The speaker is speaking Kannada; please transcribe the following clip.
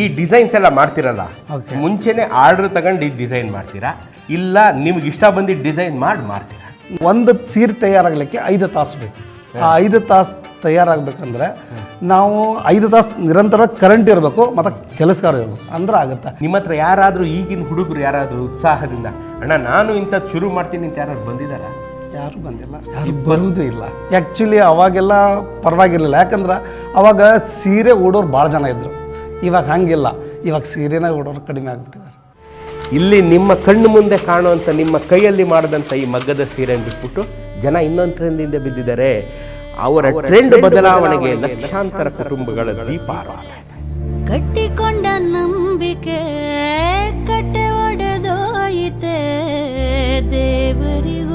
ಈ ಡಿಸೈನ್ಸ್ ಎಲ್ಲ ಮಾಡ್ತಿರಲ್ಲ. ಮುಂಚೆನೆ ಆರ್ಡರ್ ತಗೊಂಡು ಈ ಡಿಸೈನ್ ಮಾಡ್ತೀರಾ? ಇಲ್ಲ ನಿಮ್ಗೆ ಇಷ್ಟ ಬಂದಿದ್ದು ಡಿಸೈನ್ ಮಾಡಿ ಮಾಡ್ತೀರಾ? ಒಂದು ಸೀರೆ ತಯಾರಾಗಲಿಕ್ಕೆ ಐದು ತಾಸು ಬೇಕು. ಆ ಐದು ತಾಸು ತಯಾರಾಗಬೇಕಂದ್ರೆ ನಾವು ಐದು ತಾಸು ನಿರಂತರ ಕರೆಂಟ್ ಇರಬೇಕು ಮತ್ತು ಕೆಲಸಗಾರ ಇರಬೇಕು. ಅಂದ್ರೆ ಆಗುತ್ತೆ. ನಿಮ್ಮ ಹತ್ರ ಯಾರಾದರೂ ಈಗಿನ ಹುಡುಗರು ಯಾರಾದರೂ ಉತ್ಸಾಹದಿಂದ ಅಣ್ಣ ನಾನು ಇಂಥದ್ದು ಶುರು ಮಾಡ್ತೀನಿ ಅಂತ ಯಾರು ಬಂದಿದ್ದಾರ ಯಾರು ಬಂದಿಲ್ಲ. ಯಾರು ಬರುವುದೂ ಇಲ್ಲ. ಆ್ಯಕ್ಚುಲಿ ಅವಾಗೆಲ್ಲ ಪರವಾಗಿರಲಿಲ್ಲ. ಯಾಕಂದ್ರೆ ಅವಾಗ ಸೀರೆ ಓಡೋರು ಭಾಳ ಜನ ಇದ್ದರು ಇವಾಗ ಹಂಗಿಲ್ಲ. ಇವಾಗ ಸೀರೆನಾಗ ಓಡೋರು ಕಡಿಮೆ ಆಗಿಬಿಟ್ಟಿದ್ದಾರೆ. ಇಲ್ಲಿ ನಿಮ್ಮ ಕಣ್ಣು ಮುಂದೆ ಕಾಣುವಂಥ ನಿಮ್ಮ ಕೈಯಲ್ಲಿ ಮಾಡಿದಂಥ ಈ ಮಗ್ಗದ ಸೀರೆಯನ್ನು ಬಿಟ್ಬಿಟ್ಟು ಜನ ಇನ್ನೊಂದು ಟ್ರೆಂಡಿಂದ ಬಿದ್ದಿದ್ದಾರೆ. ಅವರ ಟ್ರೆಂಡ್ ಬದಲಾವಣೆಗೆ ಲಕ್ಷಾಂತರ ಕುಟುಂಬಗಳ ದೀಪ ಕಟ್ಟಿಕೊಂಡ ನಂಬಿಕೆ ಕಟ್ಟೆ ಒಡೆದೋಯಿತೆ ದೇವರಿಗೂ.